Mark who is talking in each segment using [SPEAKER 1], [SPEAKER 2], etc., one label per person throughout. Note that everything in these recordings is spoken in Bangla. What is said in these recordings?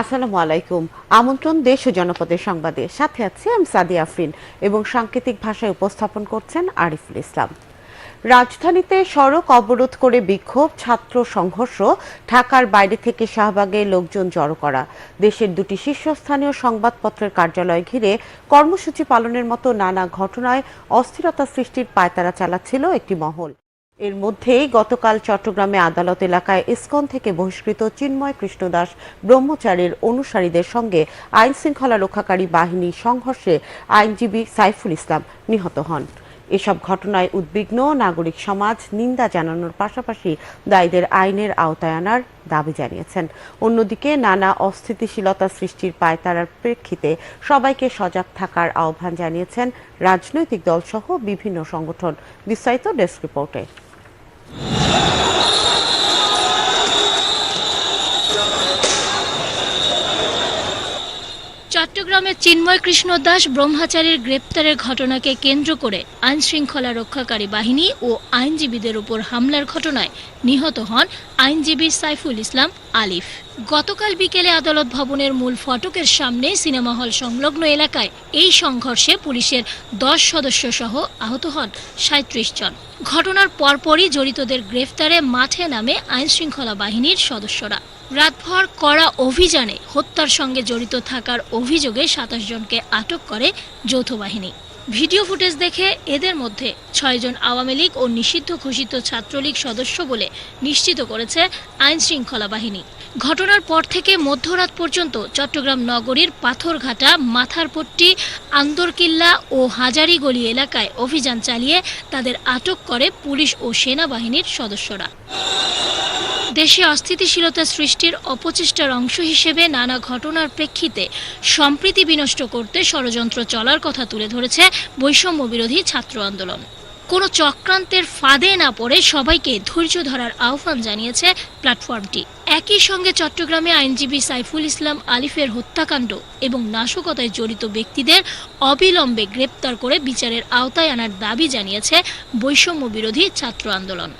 [SPEAKER 1] আসসালামু আলাইকুম আমন্ত্রণ দেশ ও জনপদের সংবাদে সাথে আছি আমি সাদি আফরিন এবং সাংকেতিক ভাষায় উপস্থাপন করছেন আরিফুল ইসলাম রাজধানীতে সড়ক অবরোধ করে বিক্ষোভ ছাত্র সংঘর্ষ ঢাকার বাইরে থেকে শাহবাগে লোকজন জড়ো করা দেশের দুটি শীর্ষস্থানীয় সংবাদপত্রের কার্যালয় ঘিরে কর্মসূচি পালনের মতো নানা ঘটনায় অস্থিরতা সৃষ্টির পায়তারা চালাচ্ছিল একটি মহল এর মধ্যেই গতকাল চট্টগ্রামে আদালত এলাকায় ইসকন থেকে বহিষ্কৃত চিন্ময় কৃষ্ণদাস ব্রহ্মচারীর অনুসারীদের সঙ্গে আইন শৃঙ্খলা রক্ষাকারী বাহিনীর সংঘর্ষে আইনজীবী সাইফুল ইসলাম নিহত হন এসব ঘটনায় উদ্বিগ্ন নাগরিক সমাজ নিন্দা জানানোর পাশাপাশি দায়ীদের আইনের আওতায় আনার দাবি জানিয়েছেন অন্যদিকে নানা অস্থিতিশীলতা সৃষ্টির পায়তারার প্রেক্ষিতে সবাইকে সজাগ থাকার আহ্বান জানিয়েছেন রাজনৈতিক দলসহ বিভিন্ন সংগঠন বিস্তারিত ডেস্ক রিপোর্টে
[SPEAKER 2] চট্টগ্রামের চিন্ময় কৃষ্ণ দাস ব্রহ্মচারীর গ্রেপ্তারের ঘটনাকে কেন্দ্র করে আইন শৃঙ্খলা রক্ষাকারী বাহিনী ও আইনজীবীদের উপর হামলার ঘটনায় নিহত হন আইনজীবী সাইফুল ইসলাম আলিফ গতকাল বিকেলে আদালত ভবনের মূল ফটকের সামনে সিনেমা হল সংলগ্ন এলাকায় এই সংঘর্ষে পুলিশের দশ সদস্য সহ আহত হন সাঁত্রিশ জন ঘটনার পরপরই জড়িতদের গ্রেফতারে মাঠে নামে আইনশৃঙ্খলা বাহিনীর সদস্যরা রাতভর করা অভিযানে হত্যার সঙ্গে জড়িত থাকার অভিযোগে সাতাশ জনকে আটক করে যৌথ বাহিনী ভিডিও ফুটেজ দেখে এদের মধ্যে ছয়জন আওয়ামী লীগ ও নিষিদ্ধ ঘোষিত ছাত্রলীগ সদস্য বলে নিশ্চিত করেছে আইন শৃঙ্খলা বাহিনী ঘটনার পর থেকে মধ্যরাত পর্যন্ত চট্টগ্রাম নগরীর পাথরঘাটা মাথারপট্টি আন্দরকিল্লা ও হাজারিগলি এলাকায় অভিযান চালিয়ে তাদের আটক করে পুলিশ ও সেনাবাহিনীর সদস্যরা দেশে অস্থিতিশীলতা সৃষ্টির অপচেষ্টার অংশ হিসেবে নানা ঘটনার প্রেক্ষিতে সম্প্রীতি বিনষ্ট করতে ষড়যন্ত্র চলার কথা তুলে ধরেছে বৈষম্য বিরোধী ছাত্র আন্দোলন কোনো চক্রান্তের ফাঁদে না পড়ে সবাইকে ধৈর্য ধরার আহ্বান জানিয়েছে প্ল্যাটফর্মটি একই সঙ্গে চট্টগ্রামে আইনজীবী সাইফুল ইসলাম আলিফের হত্যাকাণ্ড এবং নাশকতায় জড়িত ব্যক্তিদের অবিলম্বে গ্রেপ্তার করে বিচারের আওতায় আনার দাবি জানিয়েছে বৈষম্য বিরোধী ছাত্র আন্দোলন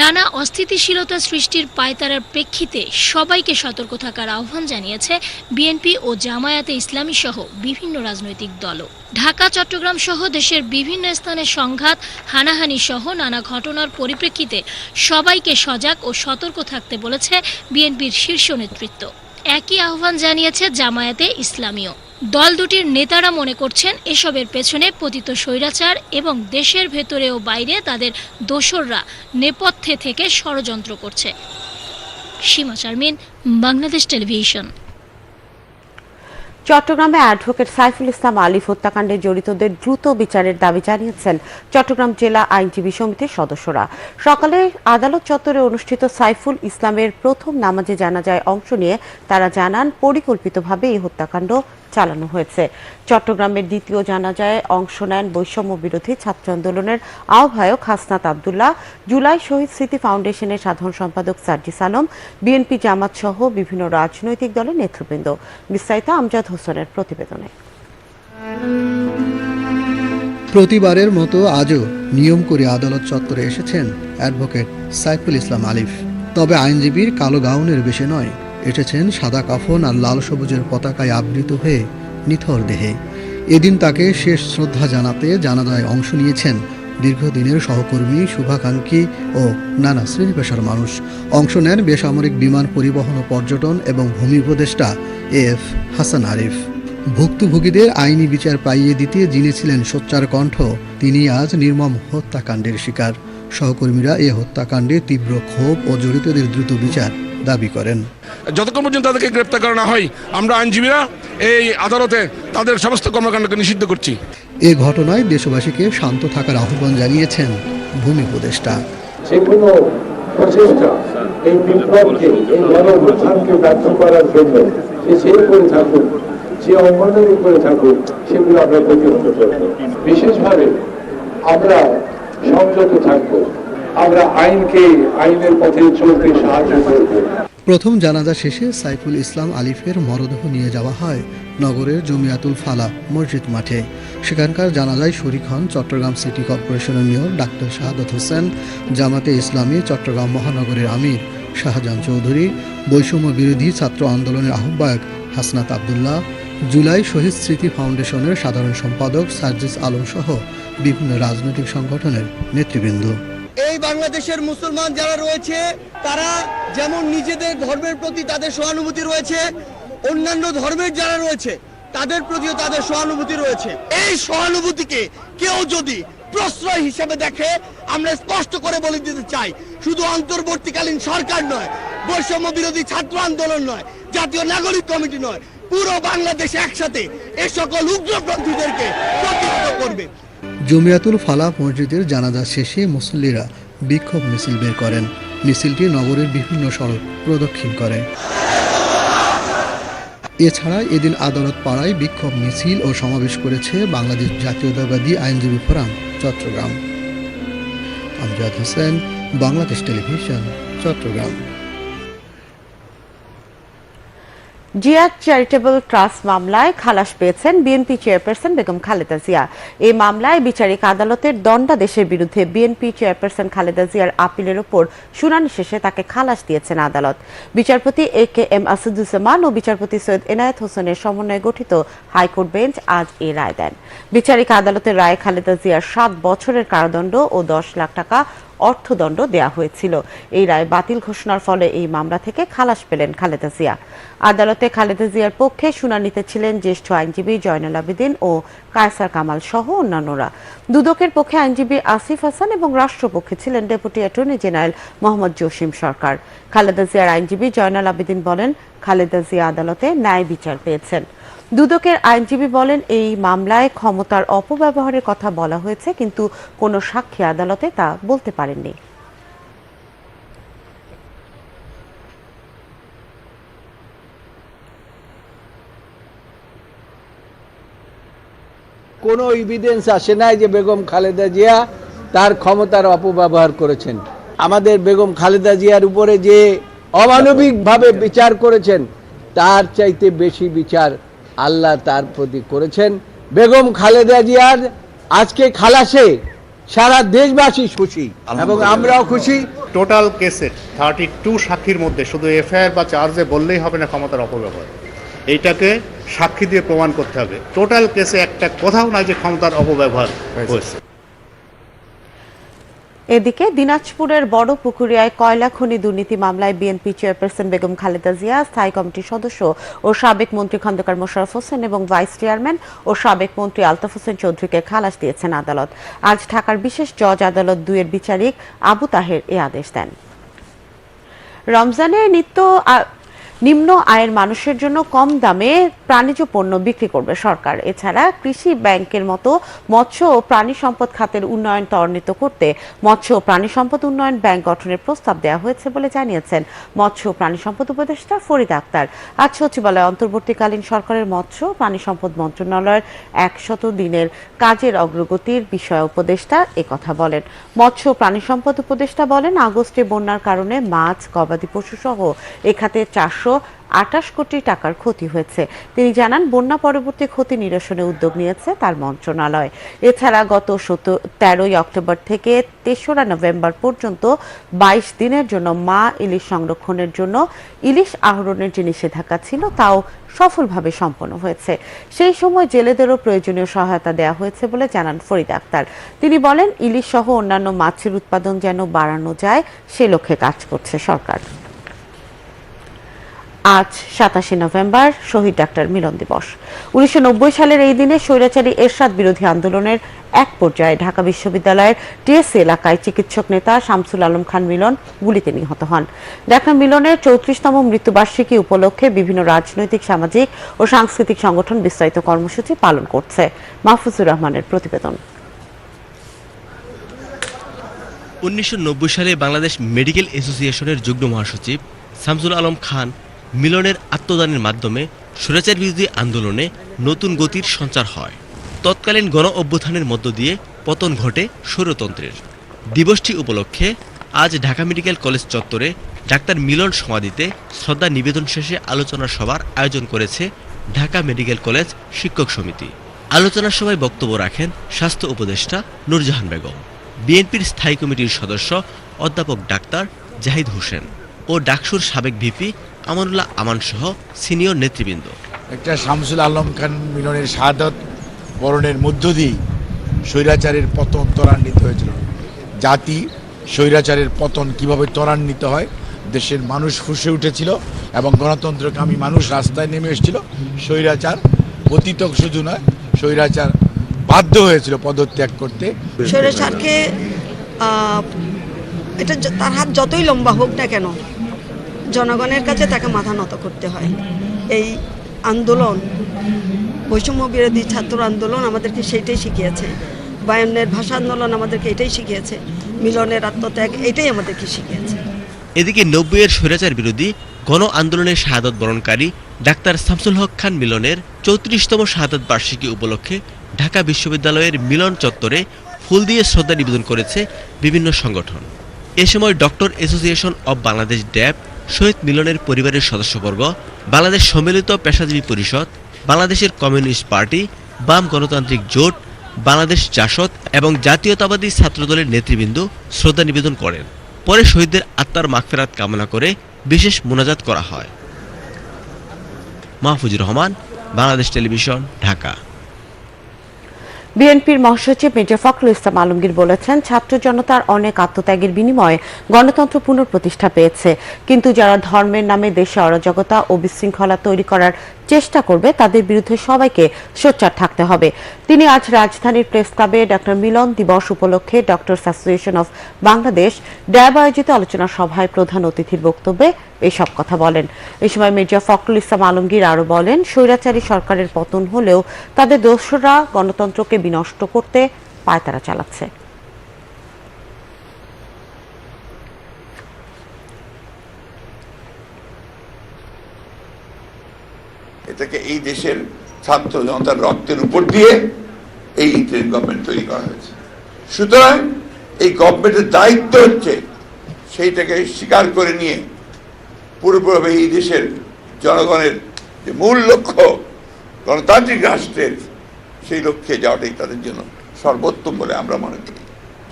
[SPEAKER 2] নানা অস্থিতিশীলতা সৃষ্টির পায়তারার প্রেক্ষিতে সবাইকে সতর্ক থাকার আহ্বান জানিয়েছে বিএনপি ও জামায়াতে ইসলামী সহ বিভিন্ন রাজনৈতিক দলও ঢাকা চট্টগ্রাম সহ দেশের বিভিন্ন স্থানে সংঘাত হানাহানি সহ নানা ঘটনার পরিপ্রেক্ষিতে সবাইকে সজাগ ও সতর্ক থাকতে বলেছে বিএনপির শীর্ষ নেতৃত্ব একই আহ্বান জানিয়েছে জামায়াতে ইসলামীয় দল দুটির নেতারা মনে করছেন এসবের পেছনে পতিত স্বৈরাচার এবং দেশের ভেতরে ও বাইরে তাদের দোসররা নেপথ্যে থেকে ষড়যন্ত্র করছে সীমা চারমিন বাংলাদেশ টেলিভিশন
[SPEAKER 1] চট্টগ্রামে অ্যাডভোকেট সাইফুল ইসলাম আলিফ হত্যাকাণ্ডে জড়িতদের দ্রুত বিচারের দাবি জানিয়েছেন চট্টগ্রাম জেলা আইনজীবী সমিতির সদস্যরা সকালে আদালত চত্বরে অনুষ্ঠিত সাইফুল ইসলামের প্রথম নামাজে জানাজায় অংশ নিয়ে তারা জানান পরিকল্পিতভাবে এই হত্যাকাণ্ড চালানো হয়েছে চট্টগ্রামের দ্বিতীয় জানাজায় অংশ নেন বৈষম্য বিরোধী ছাত্র আন্দোলনের আহ্বায়ক হাসনাত আবদুল্লাহ জুলাই শহীদ স্মৃতি ফাউন্ডেশনের সাধারণ সম্পাদক সার্জিস আলম বিএনপি জামাত সহ বিভিন্ন রাজনৈতিক দলের নেতৃবৃন্দ বিস্তারিত আমজাদ হোসেনের প্রতিবেদনে
[SPEAKER 3] প্রতিবারের মতো আজও নিয়ম করে আদালত চত্বরে এসেছেন অ্যাডভোকেট সাইফুল ইসলাম আলিফ তবে আইনজীবীর কালো গাউনের বেশি নয় এসেছেন সাদা কাফন আর লাল সবুজের পতাকায় আবৃত হয়ে নিথর দেহে এদিন তাকে শেষ শ্রদ্ধা জানাতে জানাজায় অংশ নিয়েছেন দীর্ঘদিনের সহকর্মী শুভাকাঙ্ক্ষী ও নানা শ্রেণী পেশার মানুষ অংশ নেন বেসামরিক বিমান পরিবহন ও পর্যটন এবং ভূমি উপদেষ্টা এফ হাসান আরিফ ভুক্তভোগীদের আইনি বিচার পাইয়ে দিতে যিনি ছিলেন সোচ্চার কণ্ঠ তিনি আজ নির্মম হত্যাকাণ্ডের শিকার সহকর্মীরা এ হত্যাকাণ্ডে তীব্র ক্ষোভ ও জড়িতদের দ্রুত বিচার দাবি করেন
[SPEAKER 4] যতক্ষণ পর্যন্ত তাদেরকে গ্রেপ্তার করা না হয় আমরা আইনজীবীরা এই আদালতে তাদের সমস্ত কর্মকাণ্ডকে নিষিদ্ধ করছি
[SPEAKER 3] এ ঘটনায় দেশবাসীকে শান্ত থাকার আহ্বান জানিয়েছেন ভূমি উপদেষ্টা
[SPEAKER 5] করার জন্য আমরা বিশেষভাবে আমরা সংযত থাকবো আমরা আইনকে আইনের পথে চলতে সাহায্য
[SPEAKER 3] প্রথম জানাজা শেষে সাইফুল ইসলাম আলিফের মরদেহ নিয়ে যাওয়া হয় নগরের জমিয়াতুল ফালা মসজিদ মাঠে সেখানকার জানাজায় শরিক হন চট্টগ্রাম সিটি কর্পোরেশনের মেয়র ডাক্তার শাহাদত হোসেন জামাতে ইসলামী চট্টগ্রাম মহানগরের আমির শাহজাহান চৌধুরী বৈষম্য বিরোধী ছাত্র আন্দোলনের আহ্বায়ক হাসনাত আবদুল্লাহ জুলাই শহীদ স্মৃতি ফাউন্ডেশনের সাধারণ সম্পাদক সার্জিস আলম সহ বিভিন্ন রাজনৈতিক সংগঠনের নেতৃবৃন্দ
[SPEAKER 6] এই বাংলাদেশের মুসলমান যারা রয়েছে তারা যেমন নিজেদের ধর্মের প্রতি তাদের সহানুভূতি রয়েছে অন্যান্য ধর্মের যারা রয়েছে তাদের প্রতিও তাদের সহানুভূতি রয়েছে এই সহানুভূতিকে কেউ যদি প্রশ্রয় হিসেবে দেখে আমরা স্পষ্ট করে বলে দিতে চাই শুধু অন্তর্বর্তীকালীন সরকার নয় বৈষম্য বিরোধী ছাত্র আন্দোলন নয় জাতীয় নাগরিক কমিটি নয় পুরো বাংলাদেশ একসাথে এ সকল উগ্রপন্থীদেরকে প্রতিহত করবে
[SPEAKER 3] জমিয়াতুল ফালাহ মসজিদের জানাজা শেষে মুসল্লিরা বিক্ষোভ মিছিল বের করেন মিছিলটি নগরের বিভিন্ন সড়ক প্রদক্ষিণ করে এছাড়া এদিন আদালত পাড়ায় বিক্ষোভ মিছিল ও সমাবেশ করেছে বাংলাদেশ জাতীয়তাবাদী আইনজীবী forum Chattogram Amjad Hossain Bangladesh television Chattogram
[SPEAKER 1] Zia charitable trust মামলায় খালাস পেয়েছেন বিএনপি চেয়ারপারসন বেগম খালেদা জিয়া এই মামলায় বিচারিক আদালতের দণ্ডাদেশের বিরুদ্ধে বিএনপি চেয়ারপারসন খালেদা জিয়ার আপিলের ওপর শুনানি শেষে তাকে খালাস দিয়েছেন আদালত বিচারপতি এ কে এম আসাদুজ্জামান ও বিচারপতি সৈয়দ এনায়েত হোসেনের সমন্বয়ে গঠিত হাইকোর্ট বেঞ্চ আজ এই রায় দেন বিচারিক আদালতের রায় খালেদা জিয়ার সাত বছরের কারাদণ্ড ও দশ লাখ টাকা অর্থদণ্ড দেয়া হয়েছিল এই রায় বাতিল ঘোষণার ফলে এই মামলা থেকে খালাস পেলেন খালেদা জিয়া আদালতে খালেদা জিয়ার পক্ষে শুনানিতে ছিলেন জ্যেষ্ঠ আইনজীবী জয়নাল আবেদিন ও কায়সার কামাল সহ অন্যান্যরা দুদকের পক্ষে আইনজীবী আসিফ হাসান এবং রাষ্ট্রপক্ষে ছিলেন deputy attorney general Mohammad Jasim Sarkar Khaleda জিয়ার আইনজীবী জয়নাল আবেদিন বলেন খালেদা জিয়া আদালতে ন্যায় বিচার পেয়েছেন দুদকের আইনজীবী বলেন এই মামলায় ক্ষমতার অপব্যবহারের কথা বলা হয়েছে কিন্তু কোনো সাক্ষী আদালতে তা বলতে পারেননি
[SPEAKER 7] কোনো ইভিডেন্স আসে নাই যে বেগম খালেদা জিয়া তার ক্ষমতার অপব্যবহার করেছেন আমাদের বেগম খালেদা জিয়ার উপরে যে অমানবিকভাবে বিচার করেছেন তার চাইতে বেশি বিচার আল্লাহ তার প্রতি করেছেন বেগম খালেদা জিয়ার আজকে খালাসে সারা দেশবাসী খুশি এবং আমরাও খুশি
[SPEAKER 8] টোটাল কেসে থার্টি টু সাক্ষীর মধ্যে শুধু এফআইআর বা চার্জে বললেই হবে না ক্ষমতার অপব্যবহার এইটাকে সাক্ষী দিয়ে প্রমাণ করতে হবে টোটাল কেসে একটা কোথাও না যে ক্ষমতার অপব্যবহার হয়েছে
[SPEAKER 1] এদিকে দিনাজপুরের বড় পুকুরিয়ায় কয়লা খনি দুর্নীতি মামলায় বিএনপি চেয়ারপারসন বেগম খালেদা জিয়া স্থায়ী কমিটির সদস্য ও সাবেক মন্ত্রী খন্দকার মোশারফ হোসেন এবং ভাইস চেয়ারম্যান ও সাবেক মন্ত্রী আলতাফ হোসেন চৌধুরীকে খালাস দিয়েছেন আদালত আজ ঢাকার বিশেষ জজ আদালত দুইয়ের বিচারিক আবু তাহের এ আদেশ দেন রমজানে নিত্য নিম্ন আয়ের মানুষের জন্য কম দামে প্রাণীজ পণ্য বিক্রি করবে সরকার এছাড়া কৃষি ব্যাংকের মতো মৎস্য ও প্রাণী সম্পদ খাতের উন্নয়ন ত্বরান্বিত করতে মৎস্য ও প্রাণী সম্পদ উন্নয়ন ব্যাংক গঠনের প্রস্তাব দেওয়া হয়েছে বলে জানিয়েছেন মৎস্য ও প্রাণী সম্পদ উপদেষ্টা ফরিদ আক্তার আজ সচিবালয়ে অন্তর্বর্তীকালীন সরকারের মৎস্য ও প্রাণী সম্পদ মন্ত্রণালয়ের একশত দিনের কাজের অগ্রগতির বিষয় উপদেষ্টা কথা বলেন মৎস্য ও প্রাণী সম্পদ উপদেষ্টা বলেন আগস্টে বন্যার কারণে মাছ গবাদি পশু সহ এ খাতে চারশো একশো আটাশ কোটি টাকার ক্ষতি হয়েছে তিনি জানান বন্যা পরবর্তী ক্ষতি নিরসনে উদ্যোগ নিয়েছে তার মন্ত্রণালয় এছাড়া গত সতেরো তেরোই অক্টোবর থেকে তেসরা নভেম্বর পর্যন্ত বাইশ দিনের জন্য মা ইলিশ সংরক্ষণের জন্য ইলিশ আহরণের যে নিষেধাজ্ঞা ছিল তাও সফলভাবে সম্পন্ন হয়েছে সেই সময় জেলেদেরও প্রয়োজনীয় সহায়তা দেওয়া হয়েছে বলে জানান ফরিদ আক্তার তিনি বলেন ইলিশ সহ অন্যান্য মাছের উৎপাদন যেন বাড়ানো যায় সে লক্ষ্যে কাজ করছে সরকার আজ সাতাশে নভেম্বর শহীদ ডাক্তার মিলন দিবস উনিশশো সালের এই দিনে স্বৈরাচারী এরশাদ বিরোধী আন্দোলনের এক পর্যায়ে ঢাকা বিশ্ববিদ্যালয়ের টিএসসি এলাকায় চিকিৎসক নেতা শামসুল আলম খান মিলন গুলিতে নিহত হন ডাক্তার মিলনের চৌত্রিশতম মৃত্যুবার্ষিকী উপলক্ষে বিভিন্ন রাজনৈতিক সামাজিক ও সাংস্কৃতিক সংগঠন বিস্তারিত কর্মসূচি পালন করছে মাহফুজুর রহমানের প্রতিবেদন
[SPEAKER 9] উনিশশো সালে বাংলাদেশ মেডিকেল অ্যাসোসিয়েশনের যুগ্ম মহাসচিব শামসুল আলম খান মিলনের আত্মদানের মাধ্যমে স্বৈরাচার বিরোধী আন্দোলনে নতুন গতির সঞ্চার হয় তৎকালীন গণ অভ্যুত্থানের মধ্য দিয়ে পতন ঘটে স্বৈরতন্ত্রের দিবসটি উপলক্ষে আজ ঢাকা মেডিকেল কলেজ চত্বরে ডাক্তার মিলন সমাধিতে শ্রদ্ধা নিবেদন শেষে আলোচনা সভার আয়োজন করেছে ঢাকা মেডিকেল কলেজ শিক্ষক সমিতি আলোচনা সভায় বক্তব্য রাখেন স্বাস্থ্য উপদেষ্টা নুরজাহান বেগম বিএনপির স্থায়ী কমিটির সদস্য অধ্যাপক ডাক্তার জাহিদ হোসেন ও ডাকসুর সাবেক ভিপি আমানুল্লাহ আমান সহ সিনিয়র নেতৃবৃন্দ
[SPEAKER 10] একটা শামসুল আলম খান মিলনের শাহাদত বরণের মধ্য দিয়েই স্বৈরাচারের পতন ত্বরান্বিত হয়েছিল জাতি স্বৈরাচারের পতন কিভাবে ত্বরান্বিত হয় দেশের মানুষ ফুসে উঠেছিল এবং গণতন্ত্রকামী মানুষ রাস্তায় নেমে এসেছিল স্বৈরাচার অতীত শুধু নয় স্বৈরাচার বাধ্য হয়েছিল পদত্যাগ করতে
[SPEAKER 11] স্বৈরাচারকে এটা তার হাত যতই লম্বা হোক না কেন জনগণের কাছে তাকে মাথা নত করতে হয় এই আন্দোলন বৈষম্য বিরোধী ছাত্র আন্দোলন আমাদেরকে সেইটাই শিখিয়েছে বায়ান্নের ভাষা আন্দোলন আমাদেরকে এটাই শিখিয়েছে মিলনের আত্মত্যাগ এটাই আমাদেরকে শিখিয়েছে
[SPEAKER 9] এদিকে নব্বইয়ের স্বৈরাচার বিরোধী গণ আন্দোলনের শাহাদত বরণকারী ডাক্তার শামসুল হক খান মিলনের চৌত্রিশতম শাহাদত বার্ষিকী উপলক্ষে ঢাকা বিশ্ববিদ্যালয়ের মিলন চত্বরে ফুল দিয়ে শ্রদ্ধা নিবেদন করেছে বিভিন্ন সংগঠন এ সময় doctor association of Bangladesh DAB শহীদ মিলনের পরিবারের সদস্যবর্গ বাংলাদেশ সম্মিলিত পেশাজীবী পরিষদ বাংলাদেশের কমিউনিস্ট পার্টি বাম গণতান্ত্রিক জোট বাংলাদেশ জাসদ এবং জাতীয়তাবাদী ছাত্রদলের নেতৃবৃন্দ শ্রদ্ধা নিবেদন করেন পরে শহীদদের আত্মার মাখেরাত কামনা করে বিশেষ মোনাজাত করা হয় মাহফুজুর রহমান বাংলাদেশ টেলিভিশন ঢাকা
[SPEAKER 1] বিএনপির মহাসচিব মির্জা ফখরুল ইসলাম আলমগীর বলেছেন ছাত্র জনতার অনেক আত্মত্যাগের বিনিময়ে গণতন্ত্র পুনঃপ্রতিষ্ঠা পেয়েছে কিন্তু যারা ধর্মের নামে দেশে অরাজকতা ও বিশৃঙ্খলা তৈরি করার চেষ্টা করবে তাদের বিরুদ্ধে সবাইকে সোচ্চার থাকতে হবে তিনি আজ রাজধানীর প্রেস ক্লাবে ডক্টর মিলন দিবস উপলক্ষে doctor association of Bangladesh DAB আয়োজিত আলোচনা সভায় প্রধান অতিথির বক্তব্যে এসব কথা বলেন এই সময় মির্জা ফখরুল ইসলাম আলমগীর আরও বলেন স্বৈরাচারী সরকারের পতন হলেও তাদের দোষরা গণতন্ত্রকে বিনষ্ট করতে পায়তারা চালাচ্ছে
[SPEAKER 12] এটাকে এই দেশের ছাত্র জনতার রক্তের উপর দিয়ে এই ইন্টারিম গভর্নমেন্ট তৈরি করা হয়েছে সুতরাং এই গভর্নমেন্টের দায়িত্ব হচ্ছে সেইটাকে স্বীকার করে নিয়ে পুরোপুরিভাবে এই দেশের জনগণের যে মূল লক্ষ্য গণতান্ত্রিক রাষ্ট্রের সেই লক্ষ্যে যাওয়াটাই তাদের জন্য সর্বোত্তম বলে আমরা মনে করি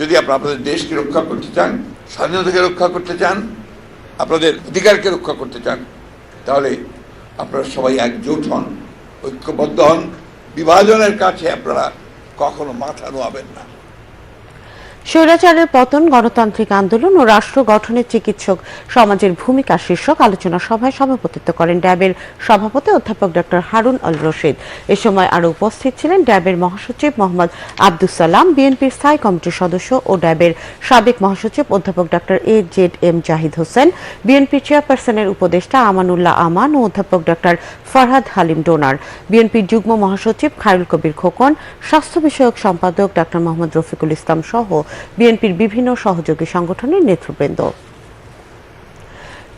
[SPEAKER 12] যদি আপনারা আপনাদের দেশকে রক্ষা করতে চান স্বাধীনতাকে রক্ষা করতে চান আপনাদের অধিকারকে রক্ষা করতে চান তাহলে আপনারা সবাই একজোট হন ঐক্যবদ্ধ হন বিভাজনের কাছে আপনারা কখনো মাথা নোয়াবেন না
[SPEAKER 1] স্বৈরাচারের পতন গণতান্ত্রিক আন্দোলন ও রাষ্ট্র গঠনে চিকিৎসক সমাজের ভূমিকা শীর্ষক আলোচনা সভায় সভাপতিত্ব করেন ড্যাবের সভাপতি অধ্যাপক ড হারুন আল রশিদ এ সময় আরও উপস্থিত ছিলেন ড্যাবের মহাসচিব মোহাম্মদ আব্দুল সালাম বিএনপির স্থায়ী কমিটির সদস্য ও ড্যাবের সাবেক মহাসচিব অধ্যাপক ড A Z M Zahid Hossain BNP চেয়ারপারসনের উপদেষ্টা আমানুল্লাহ আমান ও অধ্যাপক ড ফরহাদ হালিম ডোনার বিএনপির যুগ্ম মহাসচিব খায়রুল কবির খোকন স্বাস্থ্য বিষয়ক সম্পাদক ডক্টর মোহাম্মদ রফিকুল ইসলাম সহ বিএনপির বিভিন্ন সহযোগী সংগঠনের নেতৃবৃন্দ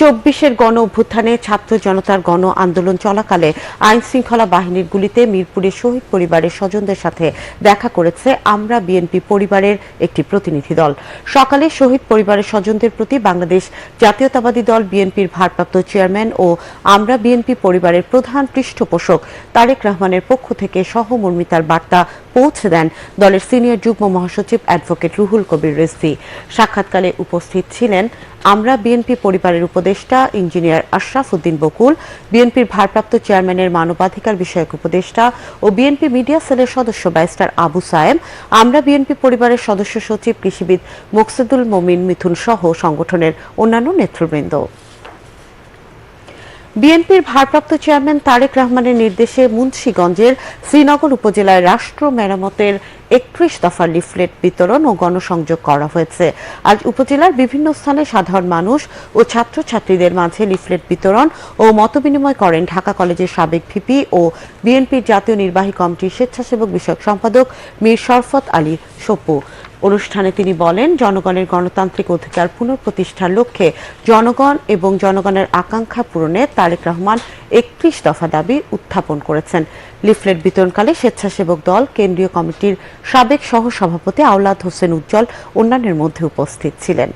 [SPEAKER 1] চব্বিশের গণ অভ্যুত্থানে ছাত্র জনতার গণ আন্দোলন চলাকালে আইন শৃঙ্খলা বাহিনীর গুলিতে মিরপুরে শহীদ পরিবারের স্বজনদের সাথে দেখা করেছে আমরা বিএনপি পরিবারের একটি প্রতিনিধি দল সকালে শহীদ পরিবারের স্বজনদের প্রতি বাংলাদেশ জাতীয়তাবাদী দল বিএনপির ভারপ্রাপ্ত চেয়ারম্যান ও আমরা বিএনপি পরিবারের প্রধান পৃষ্ঠপোষক তারেক রহমানের পক্ষ থেকে সহমর্মিতার বার্তা পৌঁছে দেন দলের সিনিয়র যুগ্ম মহাসচিব অ্যাডভোকেট রুহুল কবির রেসি সাক্ষাৎকালে উপস্থিত ছিলেন আমরা বিএনপি পরিবারের উপদেষ্টা ইঞ্জিনিয়ার আশরাফ উদ্দিন বকুল বিএনপির ভারপ্রাপ্ত চেয়ারম্যানের মানবাধিকার বিষয়ক উপদেষ্টা ও বিএনপি মিডিয়া সেলের সদস্য ব্যারিস্টার আবু সায়েম আমরা বিএনপি পরিবারের সদস্য সচিব কৃষিবিদ মোকসেদুল মমিন মিথুন সহ সংগঠনের অন্যান্য নেতৃবৃন্দ বিএনপির ভারপ্রাপ্ত চেয়ারম্যান তারেক রহমানের নির্দেশে মুন্সীগঞ্জের শ্রীনগর উপজেলায় রাষ্ট্র মেরামতের একত্রিশ দফার লিফলেট বিতরণ ও গণসংযোগ করা হয়েছে আজ উপজেলার বিভিন্ন স্থানে সাধারণ মানুষ ও ছাত্রছাত্রীদের মাঝে লিফলেট বিতরণ ও মতবিনিময় করেন ঢাকা কলেজের সাবেক ভিপি ও বিএনপির জাতীয় নির্বাহী কমিটির স্বেচ্ছাসেবক বিষয়ক সম্পাদক মীর শরফত আলী সপু অনুষ্ঠানে তিনি বলেন জনগণের গণতান্ত্রিক অধিকার পুনঃপ্রতিষ্ঠার লক্ষ্যে জনগণ এবং জনগণের আকাঙ্ক্ষা পূরণে তারেক রহমান একত্রিশ দফা দাবি উত্থাপন করেছেন লিফলেট বিতরণকালে স্বেচ্ছাসেবক দল কেন্দ্রীয় কমিটির সাবেক সহসভাপতি আওলাদ হোসেন উজ্জ্বল অন্যান্যের মধ্যে উপস্থিত ছিলেন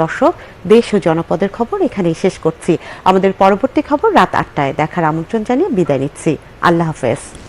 [SPEAKER 1] দর্শক দেশ ও জনপদের খবর এখানেই শেষ করছি আমাদের পরবর্তী খবর রাত আটটায় দেখার আমন্ত্রণ জানিয়ে বিদায় নিচ্ছি আল্লাহ হাফেজ